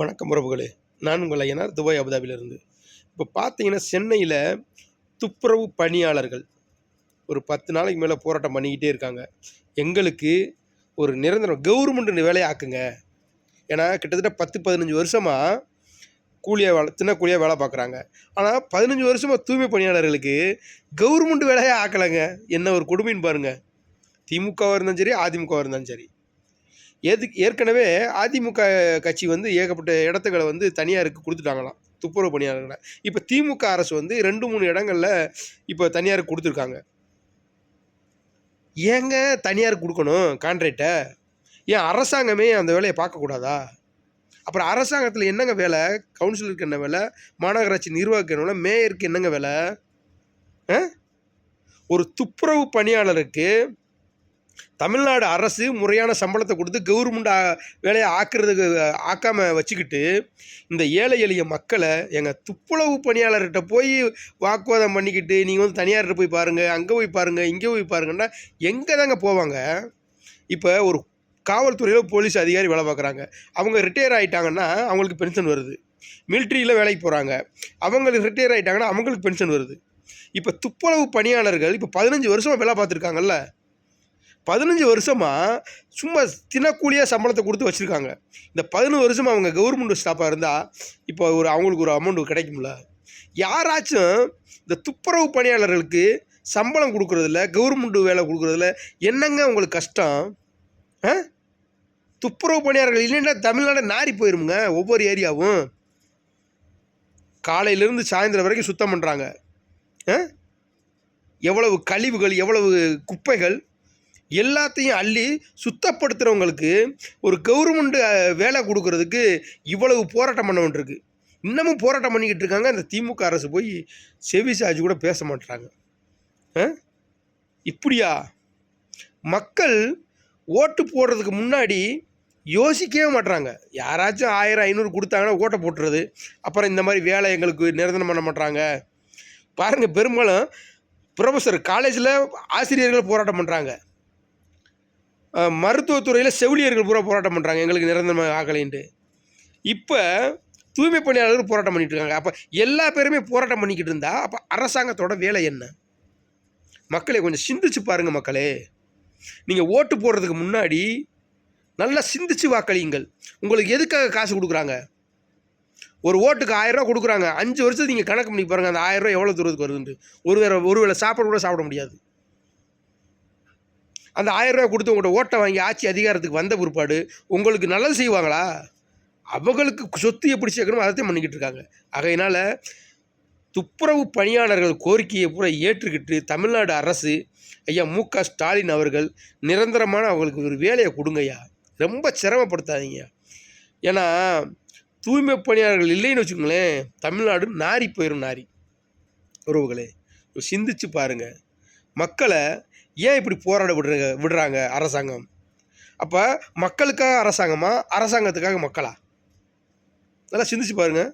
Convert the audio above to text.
வணக்கம் உறவுகளே. நான் உங்கள் ஐயனார் துபாய் அபுதாபிலிருந்து இப்போ பார்த்தீங்கன்னா சென்னையில் துப்புரவு பணியாளர்கள் ஒரு பத்து நாளைக்கு மேலே போராட்டம் பண்ணிக்கிட்டே இருக்காங்க. எங்களுக்கு ஒரு நிரந்தரம் கவர்மெண்ட் வேலையை ஆக்குங்க. ஏன்னா கிட்டத்தட்ட பத்து பதினஞ்சு வருஷமாக கூலியாக வேலை சின்ன கூலியாக வேலை பார்க்குறாங்க. ஆனால் பதினஞ்சு வருஷமாக தூய்மை பணியாளர்களுக்கு கவர்மெண்ட் வேலையே ஆக்கலைங்க. என்ன ஒரு கொடுமைன்னு பாருங்கள் திமுகவாக இருந்தாலும் சரி அதிமுகவாக இருந்தாலும் சரி. எதுக்கு ஏற்கனவே அதிமுக கட்சி வந்து ஏகப்பட்ட இடத்துக்களை வந்து தனியாருக்கு கொடுத்துட்டாங்களாம் துப்புரவு பணியாளர்களை. இப்போ திமுக அரசு வந்து ரெண்டு மூணு இடங்களில் இப்போ தனியாருக்கு கொடுத்துருக்காங்க. ஏங்க தனியாருக்கு கொடுக்கணும் கான்ட்ராக்டை ஏன் அரசாங்கமே அந்த வேலையை பார்க்கக்கூடாதா அப்புறம் அரசாங்கத்தில் என்னங்க வேலை? கவுன்சிலருக்கு என்ன வேலை? மாநகராட்சி நிர்வாகிக்கு என்ன வேலை? மேயருக்கு என்னங்க வேலை? ஒரு துப்புரவு பணியாளருக்கு தமிழ்நாடு அரசு முறையான சம்பளத்தை கொடுத்து கவர்மெண்ட் வேலையை ஆக்குறதுக்கு ஆக்காமல் வச்சுக்கிட்டு இந்த ஏழை எளிய மக்களை எங்கள் துப்புளவு பணியாளர்கிட்ட போய் வாக்குவாதம் பண்ணிக்கிட்டு நீங்கள் வந்து தனியார்கிட்ட போய் பாருங்கள் அங்கே போய் பாருங்கள் இங்கே போய் பாருங்கன்னா எங்கே தாங்க போவாங்க? இப்போ ஒரு காவல்துறையில் போலீஸ் அதிகாரி வேலை பார்க்குறாங்க. அவங்க ரிட்டையர் ஆகிட்டாங்கன்னா அவங்களுக்கு பென்ஷன் வருது. மிலிட்ரியில் வேலைக்கு போகிறாங்க அவங்களுக்கு ரிட்டையர் ஆகிட்டாங்கன்னா அவங்களுக்கு பென்ஷன் வருது. இப்போ துப்புரவு பணியாளர்கள் இப்போ பதினஞ்சு வருஷமாக வேலை பார்த்துருக்காங்கல்ல? பதினஞ்சு வருஷமாக சும்மா தினக்கூலியாக சம்பளத்தை கொடுத்து வச்சுருக்காங்க. இந்த பதினஞ்சு வருஷமாக அவங்க கவர்மெண்ட் ஸ்டாஃபாக இருந்தால் இப்போ ஒரு அவங்களுக்கு ஒரு அமௌண்ட் கிடைக்கும்ல. யாராச்சும் இந்த துப்புரவு பணியாளர்களுக்கு சம்பளம் கொடுக்குறதில்ல கவர்மெண்ட் வேலை கொடுக்குறதில்ல என்னங்க உங்களுக்கு கஷ்டம்? ஆ? துப்புரவு பணியாளர்கள் இல்லைன்னா தமிழ்நாடு நாரி போயிருமுங்க ஒவ்வொரு ஏரியாவும். காலையிலேருந்து சாயந்தரம் வரைக்கும் சுத்தம் பண்ணுறாங்க ஆ? எவ்வளவு கழிவுகள் எவ்வளவு குப்பைகள் எல்லாத்தையும் அள்ளி சுத்தப்படுத்துகிறவங்களுக்கு ஒரு கவர்மெண்ட் வேலை கொடுக்கறதுக்கு இவ்வளவு போராட்டம் பண்ண வேண்டியிருக்கு. இன்னமும் போராட்டம் பண்ணிக்கிட்டு இருக்காங்க. அந்த திமுக அரசு போய் செவி சாஜி கூட பேச மாட்டுறாங்க ஆ? இப்படியா? மக்கள் ஓட்டு போடுறதுக்கு முன்னாடி யோசிக்கவே மாட்றாங்க. யாராச்சும் ஆயிரம் ஐநூறு கொடுத்தாங்கன்னா ஓட்டை போட்டுறது. அப்புறம் இந்த மாதிரி வேலை எங்களுக்கு நிரந்தரம் பண்ண மாட்றாங்க. பாருங்கள் பெரும்பாலும் ப்ரொஃபஸர் காலேஜில் ஆசிரியர்கள் போராட்டம் பண்ணுறாங்க மருத்துவத்துறையில் செவிலியர்கள் பூரா போராட்டம் பண்ணுறாங்க எங்களுக்கு நிரந்தரமாக ஆகலைன்ட்டு. இப்போ தூய்மை பணியாளர்கள் போராட்டம் பண்ணிட்டு இருக்காங்க. அப்போ எல்லா பேருமே போராட்டம் பண்ணிக்கிட்டு இருந்தா அப்போ அரசாங்கத்தோட வேலை என்ன? மக்களை கொஞ்சம் சிந்திச்சு பாருங்கள் மக்களே. நீங்கள் ஓட்டு போடுறதுக்கு முன்னாடி நல்லா சிந்திச்சு வாக்களியுங்கள். உங்களுக்கு எதுக்காக காசு கொடுக்குறாங்க? ஒரு ஓட்டுக்கு ஆயிரரூவா கொடுக்குறாங்க. அஞ்சு வருஷத்துக்கு நீங்கள் கணக்கு பண்ணி பாருங்கள் அந்த ஆயிரரூவா எவ்வளோ தூரத்துக்கு வருதுன்ட்டு. ஒரு வேளை ஒரு வேளை சாப்பாடு கூட சாப்பிட முடியாது. அந்த ஆயிரம் ரூபா கொடுத்து உங்கள்கிட்ட ஓட்டை வாங்கி ஆட்சி அதிகாரத்துக்கு வந்த பிற்பாடு உங்களுக்கு நல்லது செய்வாங்களா? அவங்களுக்கு சொத்து எப்படி சேர்க்கணும் அதைத்தையும் பண்ணிக்கிட்டு இருக்காங்க. ஆகையினால் துப்புரவு பணியாளர்கள் கோரிக்கையை பூரா ஏற்றுக்கிட்டு தமிழ்நாடு அரசு ஐயா மு க ஸ்டாலின் அவர்கள் நிரந்தரமான அவங்களுக்கு ஒரு வேலையை கொடுங்கய்யா ரொம்ப சிரமப்படுத்தாதீங்க. ஏன்னா தூய்மை பணியாளர்கள் இல்லைன்னு வச்சுக்கோங்களேன் தமிழ்நாடு நாரி போயிடும் நாரி. உறவுகளே சிந்திச்சு பாருங்கள் மக்களை ஏன் இப்படி போராட விடுறாங்க விடுறாங்க அரசாங்கம்? அப்போ மக்களுக்காக அரசாங்கமா? அரசாங்கத்துக்காக மக்களா? நல்லா சிந்திச்சு பாருங்கள்